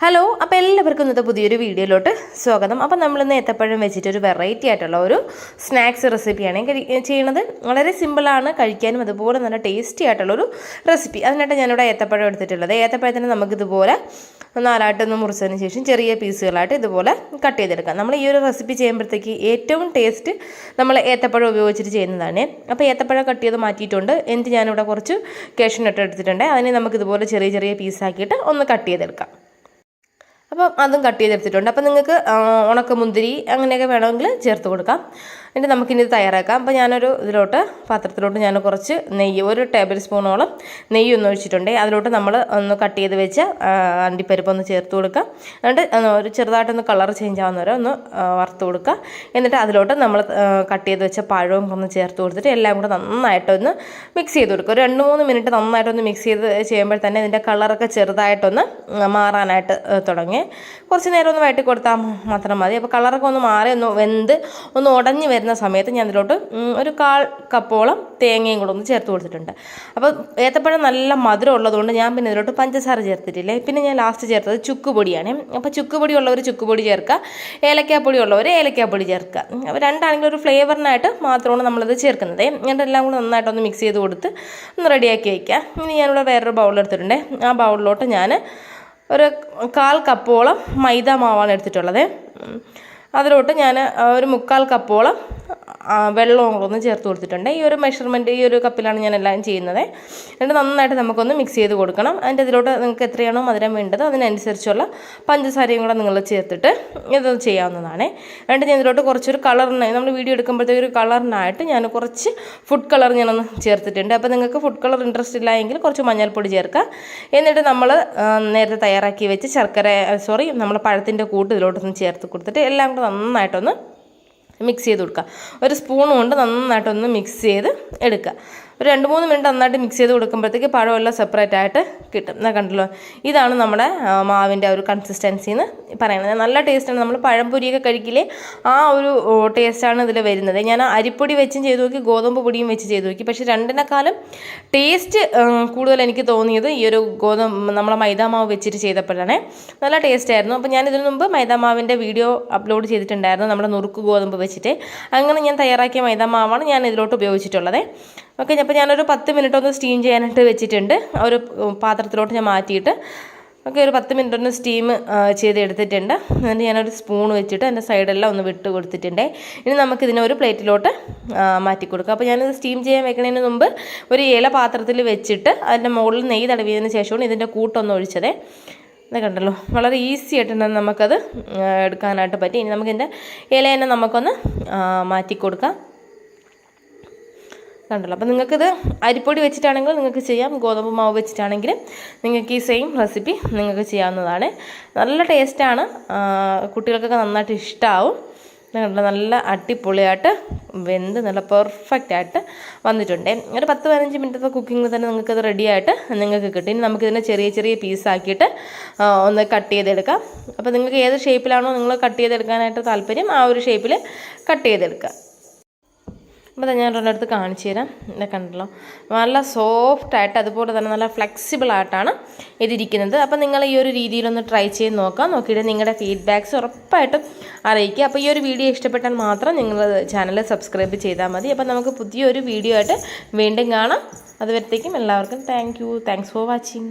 Hello അപ്പോൾ എല്ലാവർക്കും ഇന്നത്തെ പുതിയൊരു വീഡിയോയിലോട്ട് സ്വാഗതം. അപ്പോൾ നമ്മളിന്ന് ഏത്തപ്പഴം വെച്ചിട്ട് ഒരു വെറൈറ്റി ആയിട്ടുള്ള ഒരു സ്നാക്സ് റെസിപ്പിയാണ് ചെയ്യുന്നത് വളരെ സിമ്പിളാണ് കഴിക്കാനും അതുപോലെ നല്ല ടേസ്റ്റി ആയിട്ടുള്ളൊരു റെസിപ്പി അതിനായിട്ട് ഞാനിവിടെ ഏത്തപ്പഴം എടുത്തിട്ടുള്ളത്. ഏത്തപ്പഴത്തിന് നമുക്കിതുപോലെ നാലായിട്ടൊന്ന് മുറിച്ചതിന് ശേഷം ചെറിയ പീസുകളായിട്ട് ഇതുപോലെ കട്ട് ചെയ്തെടുക്കാം. നമ്മൾ ഈ ഒരു റെസിപ്പി ചെയ്യുമ്പോഴത്തേക്ക് ഏറ്റവും ടേസ്റ്റ് നമ്മൾ ഏത്തപ്പഴം ഉപയോഗിച്ചിട്ട് ചെയ്യുന്നതാണ്. അപ്പോൾ ഏത്തപ്പഴം കട്ട് ചെയ്ത് മാറ്റിയിട്ടുണ്ട്. എന്നിട്ട് ഞാനിവിടെ കുറച്ച് കേഷനട്ട് എടുത്തിട്ടുണ്ട്. അതിനെ നമുക്കിതുപോലെ ചെറിയ ചെറിയ പീസാക്കിയിട്ട് ഒന്ന് കട്ട് ചെയ്തെടുക്കാം. അപ്പം അതും കട്ട് ചെയ്തെടുത്തിട്ടുണ്ട്. അപ്പം നിങ്ങൾക്ക് ഉണക്കമുന്തിരി അങ്ങനെയൊക്കെ വേണമെങ്കിൽ ചേർത്ത് കൊടുക്കാം. എന്നിട്ട് നമുക്കിനി ഇത് തയ്യാറാക്കാം. അപ്പോൾ ഞാനൊരു ഇതിലോട്ട് പാത്രത്തിലോട്ട് ഞാൻ കുറച്ച് നെയ്യ് ഒരു ടേബിൾ സ്പൂണോളം നെയ്യ് ഒന്ന് ഒഴിച്ചിട്ടുണ്ട്. അതിലോട്ട് നമ്മൾ ഒന്ന് കട്ട് ചെയ്ത് വെച്ച അണ്ടിപ്പരിപ്പ് ഒന്ന് ചേർത്ത് കൊടുക്കുക എന്നിട്ട് ഒരു ചെറുതായിട്ടൊന്ന് കളർ ചേഞ്ച് ആവുന്നവരെ ഒന്ന് വറുത്ത് കൊടുക്കുക എന്നിട്ട് അതിലോട്ട് നമ്മൾ കട്ട് ചെയ്ത് വെച്ച പഴവും ഒന്ന് ചേർത്ത് കൊടുത്തിട്ട് എല്ലാം കൂടെ നന്നായിട്ടൊന്ന് മിക്സ് ചെയ്ത് കൊടുക്കുക. ഒരു രണ്ട് മൂന്ന് മിനിറ്റ് നന്നായിട്ടൊന്ന് മിക്സ് ചെയ്ത് ചെയ്യുമ്പോൾ തന്നെ ഇതിന്റെ കളറൊക്കെ ചെറുതായിട്ടൊന്ന് മാറാനായിട്ട് തുടങ്ങി. കുറച്ച് നേരം ഒന്ന് വയറ്റി കൊടുത്താൽ മാത്രം മതി. അപ്പോൾ കളറൊക്കെ ഒന്ന് മാറി ഒന്ന് വെന്ത് ഒന്ന് ഉടഞ്ഞ് വരുന്ന സമയത്ത് ഞാൻ ഇതിലോട്ട് ഒരു കാൽ കപ്പോളം തേങ്ങയും കൂടെ ഒന്ന് ചേർത്ത് കൊടുത്തിട്ടുണ്ട്. അപ്പോൾ ഏത്തപ്പഴം നല്ല മധുരം ഉള്ളതുകൊണ്ട് ഞാൻ പിന്നെ ഇതിലോട്ട് പഞ്ചസാര ചേർത്തിട്ടില്ലേ. പിന്നെ ഞാൻ ലാസ്റ്റ് ചേർത്തത് ചുക്കുപൊടിയാണ്. അപ്പോൾ ചുക്കുപൊടി ഉള്ളവർ ചുക്കുപൊടി ചേർക്കുക. ഏലക്കാപ്പൊടി ഉള്ളവർ ഏലക്കാപ്പൊടി ചേർക്കുക. അപ്പോൾ രണ്ടാണെങ്കിലും ഒരു ഫ്ലേവറിനായിട്ട് മാത്രമാണ് നമ്മളിത് ചേർക്കുന്നത്. എന്നിട്ട് എല്ലാം കൂടെ നന്നായിട്ടൊന്ന് മിക്സ് ചെയ്ത് കൊടുത്ത് ഒന്ന് റെഡിയാക്കി വയ്ക്കുക ഇനി ഞാനിവിടെ വേറൊരു ബൗൾ ആ ബൗളിലോട്ട് ഞാൻ ഒരു കാൽ കപ്പോളം മൈദ മാവാണ് എടുത്തിട്ടുള്ളത്. അതിലോട്ട് ഞാൻ ഒരു മുക്കാൽ കപ്പോളം വെള്ളവും ഒന്ന് ചേർത്ത് കൊടുത്തിട്ടുണ്ട്. ഈ ഒരു മെഷർമെന്റ് ഈ ഒരു കപ്പിലാണ് ഞാൻ എല്ലാം ചെയ്യുന്നത്. എന്നിട്ട് നന്നായിട്ട് നമുക്കൊന്ന് മിക്സ് ചെയ്ത് കൊടുക്കണം. അതിന്റെ ഇതിലോട്ട് നിങ്ങൾക്ക് എത്രയാണോ മധുരം വേണ്ടത് അതിനനുസരിച്ചുള്ള പഞ്ചസാരയും കൂടെ നിങ്ങൾ ചേർത്തിട്ട് ഇത് ചെയ്യാവുന്നതാണ്. എന്നിട്ട് ഞാൻ ഇതിലോട്ട് കുറച്ചൊരു കളറിനായി നമ്മൾ വീഡിയോ എടുക്കുമ്പോഴത്തേക്ക് ഒരു കളറിനായിട്ട് ഞാൻ കുറച്ച് ഫുഡ് കളർ ഞാനൊന്ന് ചേർത്തിട്ടുണ്ട്. അപ്പോൾ നിങ്ങൾക്ക് ഫുഡ് കളർ ഇൻട്രസ്റ്റ് ഇല്ല എങ്കിൽ കുറച്ച് മഞ്ഞൾപ്പൊടി ചേർക്കുക. എന്നിട്ട് നമ്മൾ നേരത്തെ തയ്യാറാക്കി വെച്ച് ശർക്കര സോറി നമ്മൾ പഴത്തിന്റെ കൂട്ട് ഇതിലോട്ടൊന്ന് ചേർത്ത് കൊടുത്തിട്ട് എല്ലാം കൂടെ നന്നായിട്ടൊന്ന് മിക്സ് ചെയ്ത് കൊടുക്കുക. ഒരു സ്പൂൺ കൊണ്ട് നന്നായിട്ടൊന്ന് മിക്സ് ചെയ്ത് എടുക്കുക. ഒരു രണ്ട് മൂന്ന് മിനിറ്റ് നന്നായിട്ട് മിക്സ് ചെയ്ത് കൊടുക്കുമ്പോഴത്തേക്ക് പഴമെല്ലാം സെപ്പറേറ്റ് ആയിട്ട് കിട്ടും. എന്നാൽ കണ്ടല്ലോ. ഇതാണ് നമ്മുടെ മാവിന്റെ ഒരു കൺസിസ്റ്റൻസി എന്ന് പറയുന്നത്. നല്ല ടേസ്റ്റാണ് നമ്മൾ പഴംപൊരിയൊക്കെ കഴിക്കില്ലേ ആ ഒരു ടേസ്റ്റാണ് ഇതിൽ വരുന്നത്. ഞാൻ അരിപ്പൊടി വെച്ചും ചെയ്ത് നോക്കി ഗോതമ്പ് പൊടിയും വെച്ച് ചെയ്ത് നോക്കി. പക്ഷേ രണ്ടിനെക്കാളും ടേസ്റ്റ് കൂടുതൽ എനിക്ക് തോന്നിയത് ഈ ഒരു ഗോതമ്പ് നമ്മളെ മൈദാമാവ് വെച്ചിട്ട് ചെയ്തപ്പോഴാണ്. നല്ല ടേസ്റ്റ് ആയിരുന്നു. അപ്പോൾ ഞാൻ ഇതിനു മുമ്പ് മൈദാമാവിന്റെ വീഡിയോ അപ്ലോഡ് ചെയ്തിട്ടുണ്ടായിരുന്നു. നമ്മുടെ നുറുക്ക് ഗോതമ്പ് വെച്ചിട്ട്. അങ്ങനെ ഞാൻ തയ്യാറാക്കിയ മൈദാമാവാണ് ഞാൻ ഇതിലോട്ട് ഉപയോഗിച്ചിട്ടുള്ളത്. ഓക്കെ അപ്പോൾ ഞാനൊരു പത്ത് മിനിറ്റ് ഒന്ന് സ്റ്റീം ചെയ്യാനായിട്ട് വെച്ചിട്ടുണ്ട്. ഒരു പാത്രത്തിലോട്ട് ഞാൻ മാറ്റിയിട്ട്. ഓക്കെ ഒരു പത്ത് മിനിറ്റ് ഒന്ന് സ്റ്റീം ചെയ്തെടുത്തിട്ടുണ്ട്. എന്നിട്ട് ഞാനൊരു സ്പൂൺ വെച്ചിട്ട് എന്റെ സൈഡെല്ലാം ഒന്ന് വിട്ട് കൊടുത്തിട്ടുണ്ട്. ഇനി നമുക്കിതിനെ ഒരു പ്ലേറ്റിലോട്ട് മാറ്റി കൊടുക്കാം. അപ്പോൾ ഞാനിത് സ്റ്റീം ചെയ്യാൻ വെക്കുന്നതിന് മുമ്പ് ഒരു ഇല പാത്രത്തിൽ വെച്ചിട്ട് അതിന്റെ മുകളിൽ നെയ്യ് തടവിയതിന് ശേഷമാണ് ഇതിന്റെ കൂട്ടൊന്ന് ഒഴിച്ചതേ. ഇത് കണ്ടല്ലോ വളരെ ഈസി ആയിട്ട് തന്നെ നമുക്കത് എടുക്കാനായിട്ട് പറ്റി. ഇനി നമുക്കിതിന്റെ ഇല തന്നെ നമുക്കൊന്ന് മാറ്റി കൊടുക്കാം. കണ്ടല്ലോ. അപ്പോൾ നിങ്ങൾക്കിത് അരിപ്പൊടി വെച്ചിട്ടാണെങ്കിൽ നിങ്ങൾക്ക് ചെയ്യാം. ഗോതമ്പ് മാവ് വെച്ചിട്ടാണെങ്കിലും നിങ്ങൾക്ക് ഈ സെയിം റെസിപ്പി നിങ്ങൾക്ക് ചെയ്യാവുന്നതാണ്. നല്ല ടേസ്റ്റാണ് കുട്ടികൾക്കൊക്കെ നന്നായിട്ട് ഇഷ്ടമാവും നല്ല അടിപൊളിയായിട്ട് വെന്ത് നല്ല പെർഫെക്റ്റ് ആയിട്ട് വന്നിട്ടുണ്ട്. ഒരു പത്ത് പതിനഞ്ച് മിനിറ്റത്തെ കുക്കിങ്ങിൽ തന്നെ നിങ്ങൾക്കത് റെഡി ആയിട്ട് നിങ്ങൾക്ക് കിട്ടും. ഇനി നമുക്കിതിനെ ചെറിയ ചെറിയ പീസാക്കിയിട്ട് ഒന്ന് കട്ട് ചെയ്തെടുക്കാം. അപ്പോൾ നിങ്ങൾക്ക് ഏത് ഷേപ്പിലാണോ നിങ്ങൾ കട്ട് ചെയ്തെടുക്കാനായിട്ട് താല്പര്യം ആ ഒരു ഷേപ്പിൽ കട്ട് ചെയ്തെടുക്കുക. അപ്പോൾ ഞാൻ ഒരിടത്ത് കാണിച്ചു തരാം. ഇതൊക്കെ കണ്ടല്ലോ. നല്ല സോഫ്റ്റ് ആയിട്ട് അതുപോലെ തന്നെ നല്ല ഫ്ലെക്സിബിൾ ആയിട്ടാണ് ഇതിരിക്കുന്നത്. അപ്പോൾ നിങ്ങൾ ഈ ഒരു രീതിയിലൊന്ന് ട്രൈ ചെയ്ത് നോക്കാം. നോക്കിയിട്ട് നിങ്ങളുടെ ഫീഡ്ബാക്ക്സ് ഉറപ്പായിട്ടും അറിയിക്കുക. അപ്പോൾ ഈ ഒരു വീഡിയോ ഇഷ്ടപ്പെട്ടാൽ മാത്രം നിങ്ങൾ ചാനൽ സബ്സ്ക്രൈബ് ചെയ്താൽ മതി. അപ്പോൾ നമുക്ക് പുതിയൊരു വീഡിയോ ആയിട്ട് വീണ്ടും കാണാം. അതുവരത്തേക്കും എല്ലാവർക്കും thank you thanks for watching